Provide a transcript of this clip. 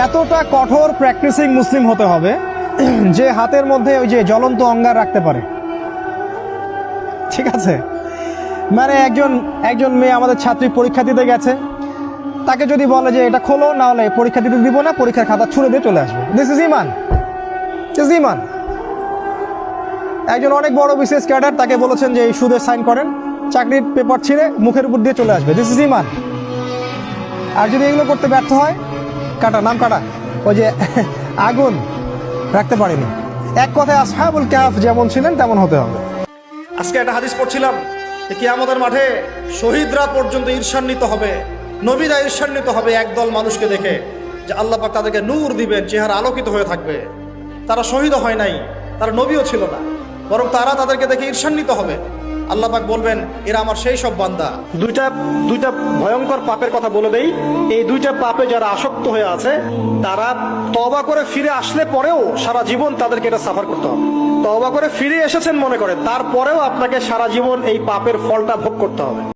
এতটা কঠোর প্র্যাকটিসিং মুসলিম হতে হবে, যে হাতের মধ্যে ওই যে জ্বলন্ত অঙ্গার রাখতে পারে। ঠিক আছে? মানে একজন একজন মেয়ে আমাদের ছাত্রী পরীক্ষা দিতে গেছে, তাকে যদি বলে যে এটা খোলো, না হলে পরীক্ষা দিতে দিব না, পরীক্ষার খাতা ছুড়ে দিয়ে চলে আসবে। This is Iman this Iman একজন অনেক বড় বিশেষ ক্যাডার, তাকে বলেছেন যে এই সুদের সাইন করেন, চাকরির পেপার ছিঁড়ে মুখের উপর দিয়ে চলে আসবে। দিস ইজ ইমান আর যদি এগুলো করতে ব্যর্থ হয় কাটা, নাম কাটা। ওই যে আগুন রাখতে পারেনি। এক কথায় আসহাবুল ক্যাফ যেমন ছিলেন, তেমন হতে হবে। আজকে একটা হাদিস পড়ছিলাম কি আমাদের মাঠে শহীদরা পর্যন্ত ঈর্ষান্বিত হবে, নবীরা ঈর্ষান্বিত হবে একদল মানুষকে দেখে, যে আল্লাহ পাক তাদেরকে নূর দিবেন, চেহারা আলোকিত হয়ে থাকবে। তারা শহীদও হয় নাই, তারা নবীও ছিল না, বরং তারা তাদেরকে দেখে ঈর্ষান্বিত হবে। আল্লাহ পাক বলবেন, এরা আমার সেই সব বান্দা। দুইটা দুইটা ভয়ঙ্কর পাপের কথা বলে দেই। এই দুইটা পাপে যারা আসক্ত হয়ে আছে, তারা তবা করে ফিরে আসলে পরেও সারা জীবন তাদেরকে এটা সাফার করতে হবে। তবা করে ফিরে এসেছেন মনে করে, তারপরেও আপনাকে সারা জীবন এই পাপের ফলটা ভোগ করতে হবে।